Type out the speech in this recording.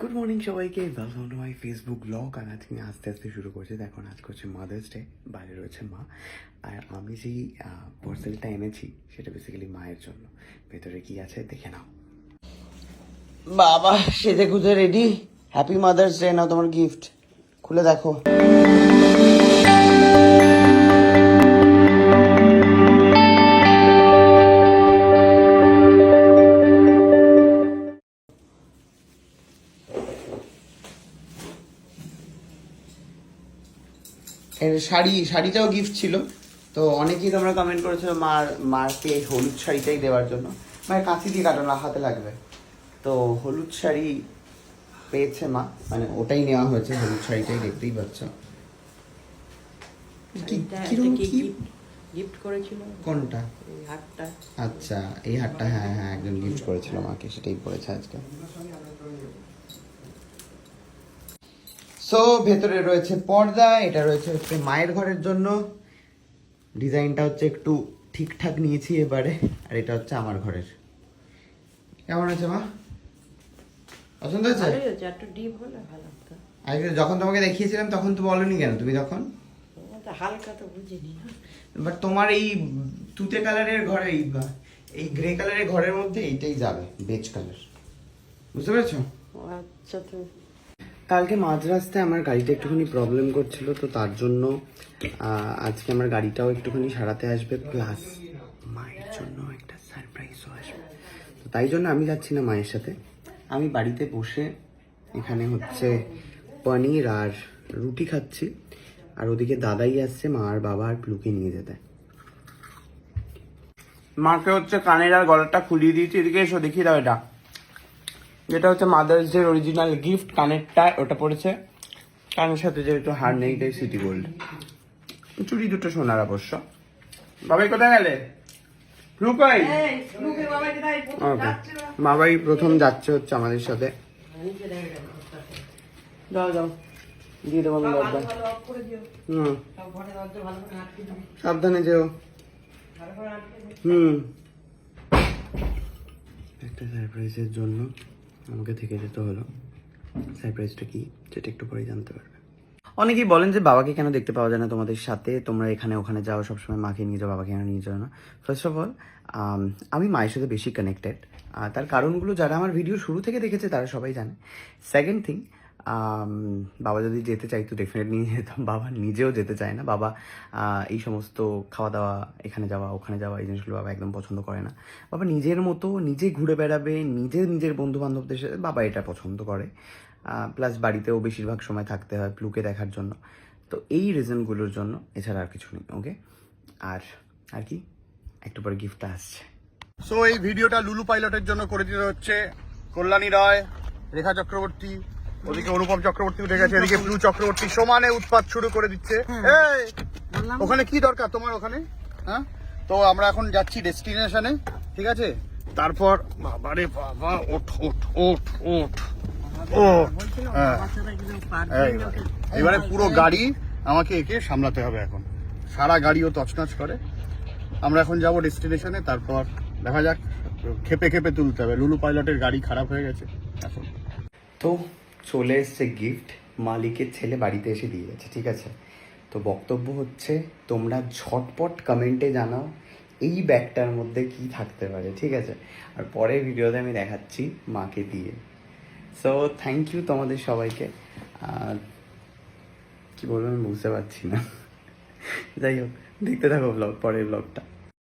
Good morning সবাইকে। Welcome to my Facebook blog আর আজকে আস্তে আস্তে শুরু করছি। দেখুন, আজ করছে মাদার্স ডে বাইরে রয়েছে মা। আর আমি যেই পার্সেলটা এনেছি, সেটা বেসিক্যালি মায়ের জন্য। ভেতরে কি আছে দেখে নাও। বাবা, সেজে গুজে রেডি হ্যাপি মাদার্স ডে নাও তোমার গিফট খুলে দেখো। শাড়ি শাড়িটাও গিফট ছিল। তো অনেকেই তোমরা কমেন্ট করেছ মার মাকে হলুদ শাড়িটাই দেওয়ার জন্য। মানে কাঁচি দিয়ে কাটানো হাতে লাগবে। তো হলুদ শাড়ি পেয়েছে মা। মানে ওটাই নেওয়া হয়েছে হলুদ শাড়িটাই দেখতেই পাচ্ছ। গিফট করেছিল? কোনটা? এই আচ্ছা এই হারটা হ্যাঁ হ্যাঁ একজন গিফট করেছিল মাকে সেটাই পড়েছে আজকে। সো ভেতরে রয়েছে পর্দা এটা রয়েছে হচ্ছে মায়ের ঘরের জন্য। ডিজাইনটা হচ্ছে একটু ঠিকঠাক নিয়েছি এবারে আর এটা হচ্ছে আমার ঘরের। কেমন আছে মা? পছন্দ হয়েছে? আগে যখন তোমাকে দেখিয়েছিলাম তখন তো বলনি কেন? তুমি তখন তো হালকা তো বুঝিনি। বাট তোমার এই তুতে কালারের ঘরে এই এই গ্রে কালারের ঘরের মধ্যে এইটাই যাবে বেজ কালার। বুঝতে পেরেছ? আচ্ছা তো কালকে মাঝ রাস্তায় আমার গাড়িটা একটুখানি প্রবলেম করছিল, তো তার জন্য আজকে আমার গাড়িটাও একটুখানি সারাতে আসবে প্লাস মায়ের জন্য একটা সারপ্রাইজও আসবে। তো তাই জন্য আমি যাচ্ছি না মায়ের সাথে। আমি বাড়িতে বসে এখানে হচ্ছে পনির আর রুটি খাচ্ছি, আর ওদিকে দাদাই আসছে, মা আর বাবা আর প্লুকে নিয়ে যেতে। মাকে হচ্ছে কানের আর গলাটা খুলিয়ে দিয়েছি, এদিকে এসো, দেখিয়ে দাও এটা। যেটা হচ্ছে মাদার্স ডে অরিজিনাল গিফট কানেরটা ওটা পড়েছে। কানের সাথে যেহেতু হার নেই তাই সিটি গোল্ড চুড়ি দুটো সোনার অবশ্য। বাবাই কোথায় গেলে? লুকাই ওকে। বাবাই প্রথম যাচ্ছে হচ্ছে আমাদের সাথে। যাও যাও দিয়ে দেবো আমি দরজা। হুম। সাবধানে যেও। হুম। একটা সারপ্রাইজের জন্য। আমাকে থেকে যেতে হলো। সারপ্রাইজটা কি, সেটা একটু পরে জানতে পারবে। অনেকেই বলেন যে, বাবাকে কেন দেখতে পাওয়া যায় না তোমাদের সাথে? তোমরা এখানে, ওখানে যাও, সবসময় মাকে নিয়ে যাও, বাবাকে কেন নিয়ে যাও না? ফার্স্ট অফ অল আমি মায়ের সাথে বেশি কানেক্টেড তার কারণগুলো যারা আমার ভিডিও শুরু থেকে দেখেছে, তারা সবাই জানে। সেকেন্ড থিং বাবা যদি যেতে চাইতো ডেফিনেটলি নিয়ে যেতাম বাবা নিজেও যেতে চায় না। বাবা এই সমস্ত খাওয়া দাওয়া এখানে যাওয়া, ওখানে যাওয়া, এই জিনিসগুলো বাবা একদম পছন্দ করে না। বাবা নিজের মতো নিজে ঘুরে বেড়াবে নিজে নিজের বন্ধু বান্ধবদের সাথে বাবা এটা পছন্দ করে। প্লাস বাড়িতেও বেশিরভাগ সময় থাকতে হয় প্লুকে দেখার জন্য। তো এই রিজনগুলোর জন্য এছাড়া আর কিছু নেই ওকে আর আর কি? একটু পরে গিফটটা আসছে। সো এই ভিডিওটা লুলু পাইলটের জন্য করে দিতে হচ্ছে। কল্যাণী রায়, রেখা চক্রবর্তী ওদিকে অনুপম চক্রবর্তী উঠে গেছে এদিকে ব্লু চক্রবর্তী সমানে উৎপাত শুরু করে দিচ্ছে। এই, ওখানে কি দরকার তোমার ওখানে? হ্যাঁ? তো আমরা এখন যাচ্ছি ডেস্টিনেশনে ঠিক আছে? তারপর বাবারে বাবা ওঠ ওঠ ওঠ ওঠ। ও হ্যাঁ। এবারে পুরো গাড়ি আমাকে একে সামলাতে হবে এখন। সারা গাড়িও তছনছ করে। আমরা এখন যাব ডেস্টিনেশনে তারপর দেখা যাক খেপে খেপে তুলতে হবে। লুলু পাইলটের গাড়ি খারাপ হয়ে গেছে এখন। তো চলে এসছে গিফট মালিকের ছেলে বাড়িতে এসে দিয়ে গেছে, ঠিক আছে? তো বক্তব্য হচ্ছে, তোমরা ঝটপট কমেন্টে জানাও এই ব্যাগটার মধ্যে কি থাকতে পারে, ঠিক আছে? আর পরের ভিডিওতে আমি দেখাচ্ছি মাকে দিয়ে। সো থ্যাংক ইউ তোমাদের সবাইকে। আর কি বলব আমি বুঝতে পারছি না। যাই হোক, দেখতে থাকো ব্লগ পরের ব্লগটা